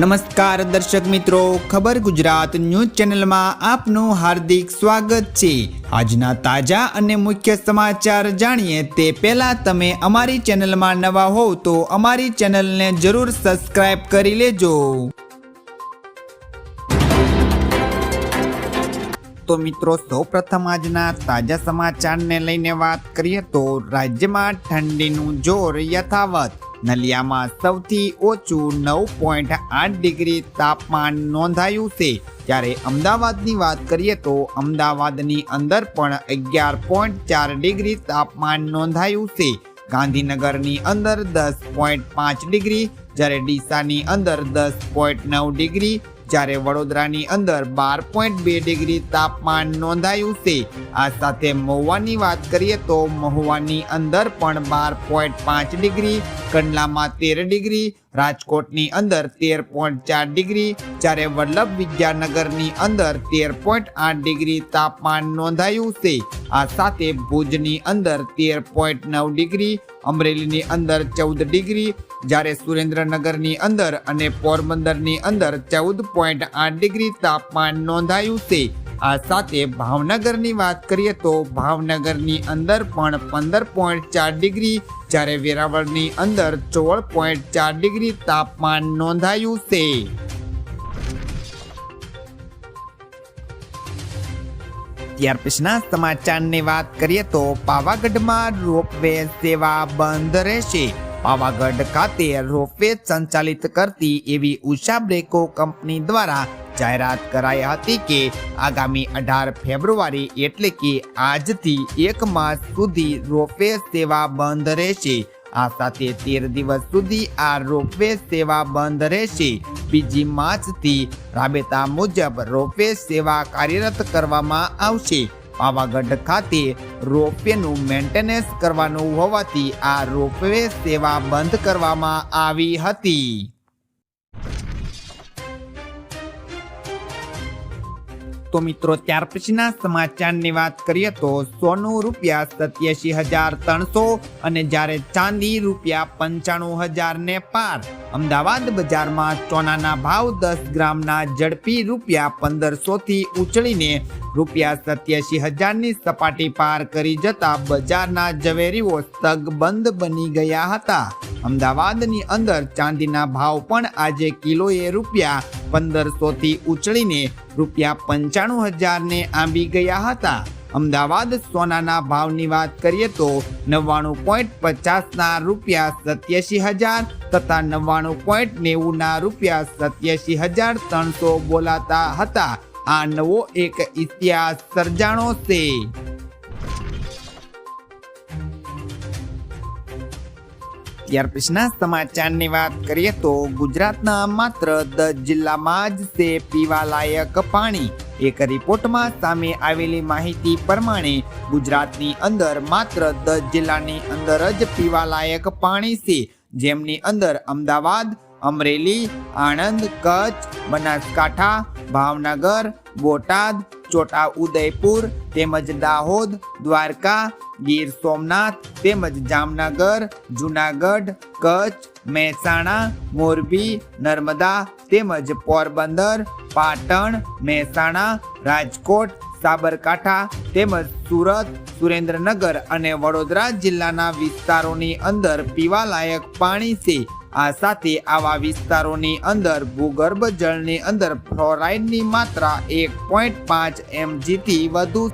નમસ્કાર દર્શક મિત્રો, ખબર ગુજરાત ન્યૂઝ ચેનલમાં આપનું હાર્દિક સ્વાગત છે. આજના તાજા અને મુખ્ય સમાચાર જાણીએ તે પહેલા તમે અમારી ચેનલમાં નવા હોવ તો અમારી ચેનલને જરૂર સબસ્ક્રાઇબ કરી લેજો. તો મિત્રો, સૌપ્રથમ આજના તાજા સમાચારને લઈને વાત કરીએ તો રાજ્યમાં ઠંડીનું જોર યથાવત નલિયામાં સૌથી ઓછું નવ પોઈન્ટ આઠ ડિગ્રી તાપમાન નોંધાયું છે. જ્યારે અમદાવાદની વાત કરીએ તો અમદાવાદની અંદર પણ અગિયાર પોઈન્ટ ચાર ડિગ્રી તાપમાન નોંધાયું છે. ગાંધીનગરની અંદર દસ પોઈન્ટ પાંચ ડિગ્રી, જ્યારે ડીસાની અંદર દસ પોઈન્ટ નવ ડિગ્રી જ્યારે વડોદરાની અંદર બાર પોઈન્ટ બે ડિગ્રી તાપમાન નોંધાયું છે. આ સાથે મહુવાની વાત કરીએ તો મહુવાની અંદર પણ બાર પોઈન્ટ પાંચ ડિગ્રી, કંડલામાં તેર ડિગ્રી, રાજકોટની અંદર તેર પોઈન્ટ ચાર ડિગ્રી, જ્યારે વલ્લભ વિદ્યાનગરની અંદર તેર પોઈન્ટ આઠ ડિગ્રી તાપમાન નોંધાયું છે. આ સાથે ભુજની અંદર તેર પોઈન્ટ નવ ડિગ્રી, અમરેલીની અંદર ચૌદ ડિગ્રી જ્યારે સુરેન્દ્રનગરની અંદર અને પોરબંદરની અંદર ચૌદ પોઈન્ટ આઠ ડિગ્રી તાપમાન નોંધાયું છે. આ સાથે ભાવનગરની વાત કરીએ તો ભાવનગરની અંદર પણ પંદર પોઈન્ટ ચાર ડિગ્રી, જ્યારે વેરાવળની અંદર ચોળ પોઈન્ટ ચાર ડિગ્રી તાપમાન નોંધાયું છે. ત્યાર પછીના સમાચારની વાત કરીએ તો પાવાગઢમાં રોપવે સેવા બંધ રહેશે. પાવાગઢ ખાતે રોપવે સંચાલિત કરતી એવી ઉષા બ્રેકો કંપની દ્વારા જાહેરાત કરાઈ હતી કે આગામી અઢાર ફેબ્રુઆરી એટલે કે આજથી એક માસ સુધી રોપવે સેવા બંધ રહેશે. આ સાથે તેર દિવસ સુધી આ રોપવે સેવા બંધ રહેશે. બીજી માર્ચથી રાબેતા મુજબ રોપવે સેવા કાર્યરત કરવામાં આવશે. પાવાગઢ ખાતે રોપવેનું મેન્ટેનન્સ કરવાનું હોવાથી આ રોપવે સેવા બંધ કરવામાં આવી હતી. તો મિત્રો, ત્યાર પછીના સમાચારની વાત કરીએ તો સોનું રૂપિયા સત્યાસી હજાર ત્રણસો અને જ્યારે ચાંદી રૂપિયા પંચાણું હજાર ને પાર અમદાવાદ બજારમાં સોનાના ભાવ દસ ગ્રામના ઝડપી રૂપિયા પંદરસોથી ઉછળીને રૂપિયા સત્યાસી હજારની સપાટી પાર કરી જતા બજારના ઝવેરીઓ બંધ બની ગયા હતા. અમદાવાદની અંદર ચાંદીના ભાવ પણ આજે કિલોએ રૂપિયા પંદરસોથી ઉછળીને રૂપિયા પંચાણું હજારને આંબી ગયા હતા. અમદાવાદ સોનાના ભાવની વાત કરીએ તો નવ્વાણું પોઈન્ટ પચાસના રૂપિયા સત્યાસી હજાર તથા નવ્વાણું પોઈન્ટ નેવુંના રૂપિયા સત્યાસી હજાર ત્રણસો બોલાતા હતા. આ નવો એક ઇતિહાસ સર્જાણો છે. ત્યાર પછીના સમાચારની વાત કરીએ તો ગુજરાતના માત્ર દસ જિલ્લામાં જ તે પીવાલાયક પાણી. એક રિપોર્ટમાં સામે આવેલી માહિતી પ્રમાણે ગુજરાતની અંદર માત્ર દસ જિલ્લાની અંદર જ પીવાલાયક પાણી છે. જેમની અંદર અમદાવાદ, અમરેલી, આણંદ, કચ્છ, બનાસકાંઠા, ભાવનગર, બોટાદ છોટા ઉદયપુર તેમજ દાહોદ, દ્વારકા, ગીર સોમનાથ તેમજ જામનગર, જુનાગઢ, કચ્છ, મહેસાણા, મોરબી, નર્મદા તેમજ પોરબંદર પાટણ, મહેસાણા, રાજકોટ, સાબરકાંઠા તેમજ સુરત, સુરેન્દ્રનગર અને વડોદરા જિલ્લાના વિસ્તારોની અંદર પીવાલાયક પાણી છે. આ સાથે આવા વિસ્તારોની અંદર ભૂગર્ભ જળની અંદર ફ્લોરાઇડની માત્રા એક પોઈન્ટ પાંચ એમજીથી વધુ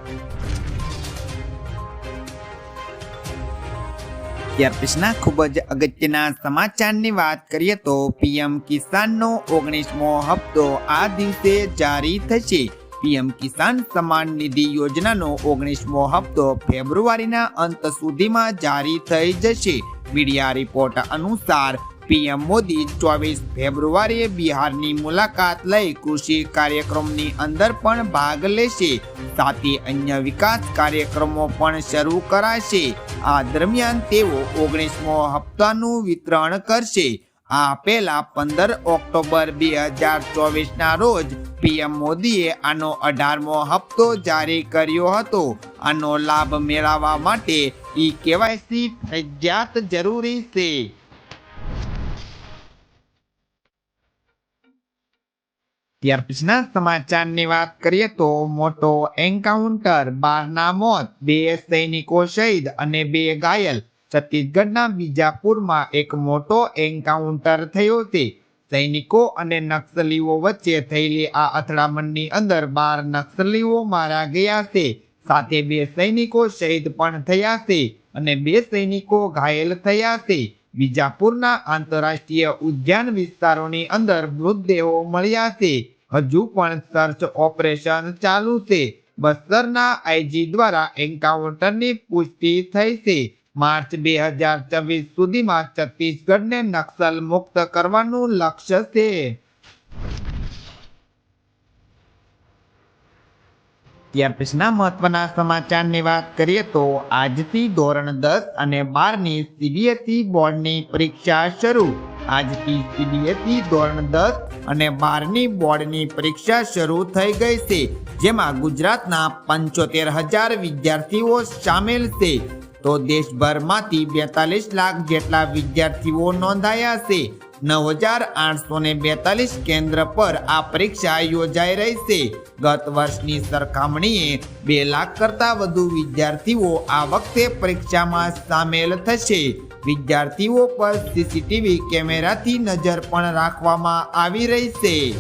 ત્યાર પછીના ખૂબ જ અગત્યના સમાચારની વાત કરીએ તો પીએમ કિસાનનો ઓગણીસમો હપ્તો આ દિવસે જારી થશે. પીએમ કિસાન સન્માન નિધિ યોજનાનો ઓગણીસમો હપ્તો ફેબ્રુઆરીના અંત સુધીમાં જારી થઈ જશે. મીડિયા રિપોર્ટ અનુસાર પીએમ મોદી ચોવીસ ફેબ્રુઆરીએ બિહારની મુલાકાત લઈ કૃષિ કાર્યક્રમની અંદર પણ ભાગ લેશે. સાથે અન્ય વિકાસ કાર્યક્રમો પણ શરૂ કરાશે. આ દરમિયાન તેઓ ઓગણીસમો હપ્તાનું વિતરણ કરશે. આ પહેલા પંદર ઓક્ટોબર બે હજાર ચોવીસના રોજ પીએમ મોદીએ આનો અઢારમો હપ્તો જારી કર્યો હતો. આનો લાભ મેળવવા માટે ઈ કેવાયસી ફરજિયાત જરૂરી છે. ત્યાર પછીના સમાચારની વાત કરીએ તો મોટો એન્કાઉન્ટર બારના મોત, બે સૈનિકો શહીદ અને બે ઘાયલ. છત્તીસગઢના બીજાપુરમાં એક મોટો એન્કાઉન્ટર થયો છે. સૈનિકો અને નક્સલીઓ વચ્ચે થયેલી આ અથડામણની અંદર બાર નક્સલીઓ મારા ગયા છે. સાથે બે સૈનિકો શહીદ પણ થયા છે અને બે સૈનિકો ઘાયલ થયા છે. બીજાપુરના આંતરરાષ્ટ્રીય ઉદ્યાન વિસ્તારોની અંદર મૃતદેહો મળ્યા છે. હજુ પણ સર્ચ ઓપરેશન ચાલુ છે. બસ્તરના આઈજી દ્વારા એન્કાઉન્ટરની પુષ્ટિ થઈ છે. માર્ચ બે હજાર છવ્વીસ સુધીમાં છત્તીસગઢને નક્સલ મુક્ત કરવાનું લક્ષ્ય છે. ત્યાર પછીના મહત્વના સમાચારની વાત કરીએ તો આજથી ધોરણ દસ અને બારની સીબીએસઈ બોર્ડની પરીક્ષા શરૂ. આજથી સીબીએસઈ ધોરણ દસ અને બારની બોર્ડની પરીક્ષા શરૂ થઈ ગઈ છે, જેમાં ગુજરાતના પંચોતેર હજાર વિદ્યાર્થીઓ સામેલ છે. તો દેશભરમાંથી બેતાલીસ લાખ જેટલા વિદ્યાર્થીઓ નોંધાયા છે. નવ હજાર આઠસો ને બેતાલીસ કેન્દ્ર પર આ પરીક્ષા યોજાઈ રહી છે. ગત વર્ષની સરખામણીએ બે લાખ કરતાં વધુ વિદ્યાર્થીઓ આ વખતે પરીક્ષામાં સામેલ થશે. વિદ્યાર્થીઓ પર સીસીટીવી કેમેરાથી નજર પણ રાખવામાં આવી રહી છે.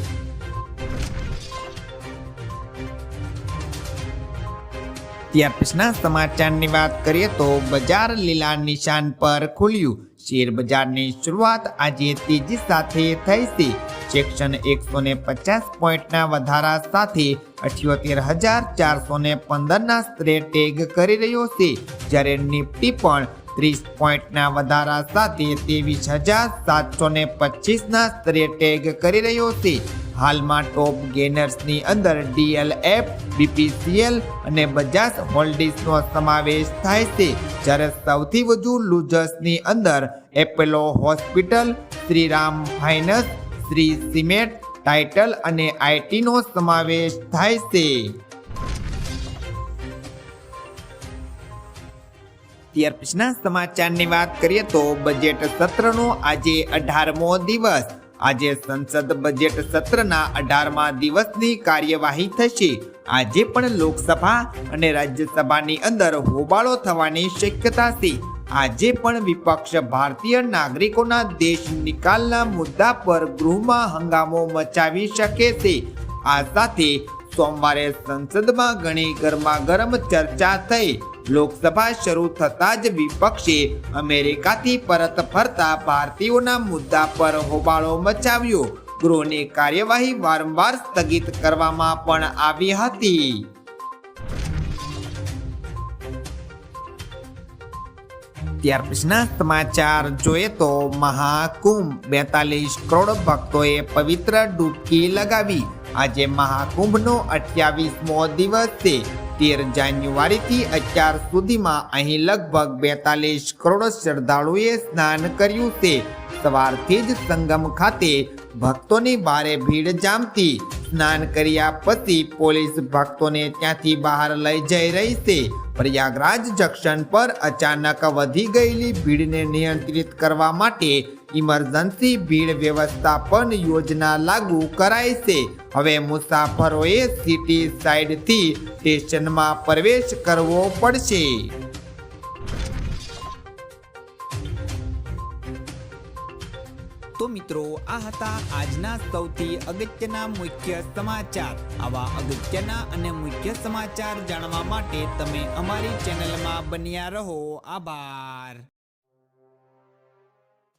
ત્યાર પછીના સમાચારની વાત કરીએ તો બજાર લીલા નિશાન પર ખુલ્યું. શેર બજારની શરૂઆત આજે તેજી સાથે થઈ છે. સેક્શન એકસો ને પચાસ પોઈન્ટના વધારા સાથે અઠ્યોતેર હજાર ચારસો ને પંદરના સ્ત્રે ટેગ કરી રહ્યો છે. જ્યારે નિફ્ટી પણ ત્રીસ પોઈન્ટના વધારા સાથે ત્રેવીસ હજાર સાતસો ને પચીસના સ્તરે ટેગ કરી રહ્યો છે. હાલમાં ટોપ ગેનર્સની અંદર ડીએલએફ, બીપીસીએલ અને બજાજ હોલ્ડિંગ્સનો સમાવેશ થાય છે. જ્યારે સૌથી વધુ લૂઝર્સની અંદર Apollo hospital, Shriram finance, Shree cement, title અને આઈટીનો સમાવેશ થાય છે. ત્યાર પછીના સમાચારની વાત કરીએ તો બજેટ સત્રનો આજે અઢારમો દિવસ. આજે સંસદ બજેટ સત્રના અઢારમા દિવસની કાર્યવાહી થશે. આજે પણ લોકસભા અને રાજ્યસભાની અંદર હોબાળો થવાની શક્યતા છે. આજે પણ વિપક્ષ ભારતીય નાગરિકોના દેશ નિકાલના મુદ્દા પર ગૃહમાં હંગામો મચાવી શકે છે. આ સાથે સોમવારે સંસદમાં ઘણી ગરમાગરમ ચર્ચા થઈ. લોકસભા શરૂ થતાં જ વિપક્ષે અમેરિકાથી પરત ફરતા ભારતીયોના મુદ્દા પર હોબાળો મચાવ્યો. ગૃહની કાર્યવાહી વારંવાર સ્થગિત કરવામાં પણ આવી હતી. ત્યાર પછીના સમાચાર જોઈએ તો મહાકુંભ બેતાલીસ કરોડ ભક્તોએ પવિત્ર ડૂબકી લગાવી. આજે મહાકુંભનો અઠ્યાવીસમો દિવસ છે. તેર જાન્યુઆરીથી અત્યાર સુધીમાં અહીં લગભગ બેતાલીસ કરોડ શ્રદ્ધાળુએ સ્નાન કર્યું છે. સવારથી જ સંગમ ખાતે ભક્તોની ભારે ભીડ જામતી. સ્નાન કર્યા પછી પોલીસ ભક્તોને ત્યાંથી બહાર લઈ જઈ રહી છે. પ્રયાગરાજ જંકશન પર અચાનક વધી ગયેલી ભીડને નિયંત્રિત કરવા માટે ઇમરજન્સી ભીડ વ્યવસ્થાપન યોજના લાગુ કરાઈ છે. હવે મુસાફરોએ સિટી સાઇડથી સ્ટેશનમાં પ્રવેશ કરવો પડશે. તો મિત્રો, આ હતા આજના સૌથી અગત્યના મુખ્ય સમાચાર. આવા અગત્યના અને મુખ્ય સમાચાર જાણવા માટે તમે અમારી ચેનલમાં બન્યા રહો. આભાર.